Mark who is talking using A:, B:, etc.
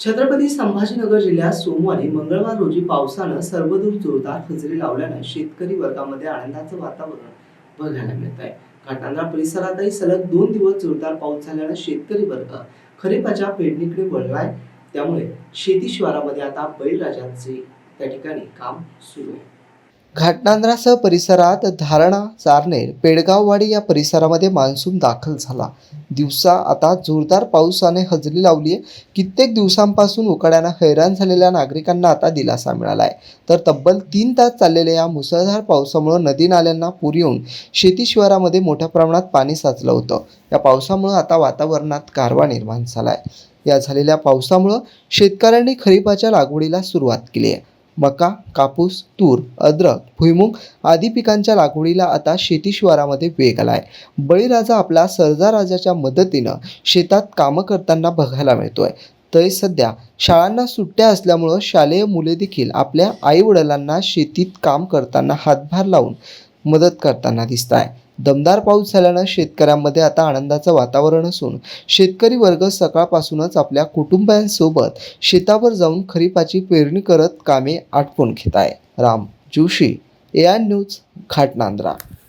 A: छत्रपती संभाजीनगर जिल्ह्यात सोमवारी मंगळवार रोजी पावसानं सर्वदूर जोरदार हजेरी लावल्यानं शेतकरी वर्गामध्ये आनंदाचं वातावरण बघायला मिळत आहे घाटनांद्रा परिसरातही सलग दोन दिवस जोरदार पाऊस झाल्यानं शेतकरी वर्ग खरीपाच्या पेरणीकडे वळलाय. त्यामुळे शेती शिवारामध्ये आता बैलराजांचे त्या ठिकाणी काम सुरू आहे. घाटनांद्रासह परिसरात धारणा चारनेर पेडगाववाडी या परिसरामध्ये मान्सून दाखल झाला. दिवसा आता जोरदार पावसाने हजेरी लावली आहे. कित्येक दिवसांपासून उकाड्यानं हैराण झालेल्या नागरिकांना आता दिलासा मिळाला आहे तर तब्बल तीन तास चाललेल्या या मुसळधार पावसामुळे नदी नाल्यांना पूर येऊन शेती शिवारामध्ये मोठ्या प्रमाणात पाणी साचलं होतं. या पावसामुळं आता वातावरणात गारवा निर्माण झाला आहे या झालेल्या पावसामुळं शेतकऱ्यांनी खरीपाच्या लागवडीला सुरुवात केली आहे. मका कापूस तूर अद्रक भुईमुग आदी पिकांच्या लागवडीला आता शेतीश्वारामध्ये वेग आला आहे बळीराजा आपला सरजा राजाच्या मदतीनं शेतात कामं करताना बघायला मिळतोय. तरी सध्या शाळांना सुट्ट्या असल्यामुळं शालेय मुले देखील आपल्या आईवडिलांना शेतीत काम करताना हातभार लावून मदत करताना दिसत आहे दमदार पाऊस झाल्यानं शेतकऱ्यांमध्ये आता आनंदाचं वातावरण असून शेतकरी वर्ग सकाळपासूनच आपल्या कुटुंबियांसोबत शेतावर जाऊन खरीपाची पेरणी करत कामे आटपून घेत आहे. Ram Joshi A I news Ghatnandra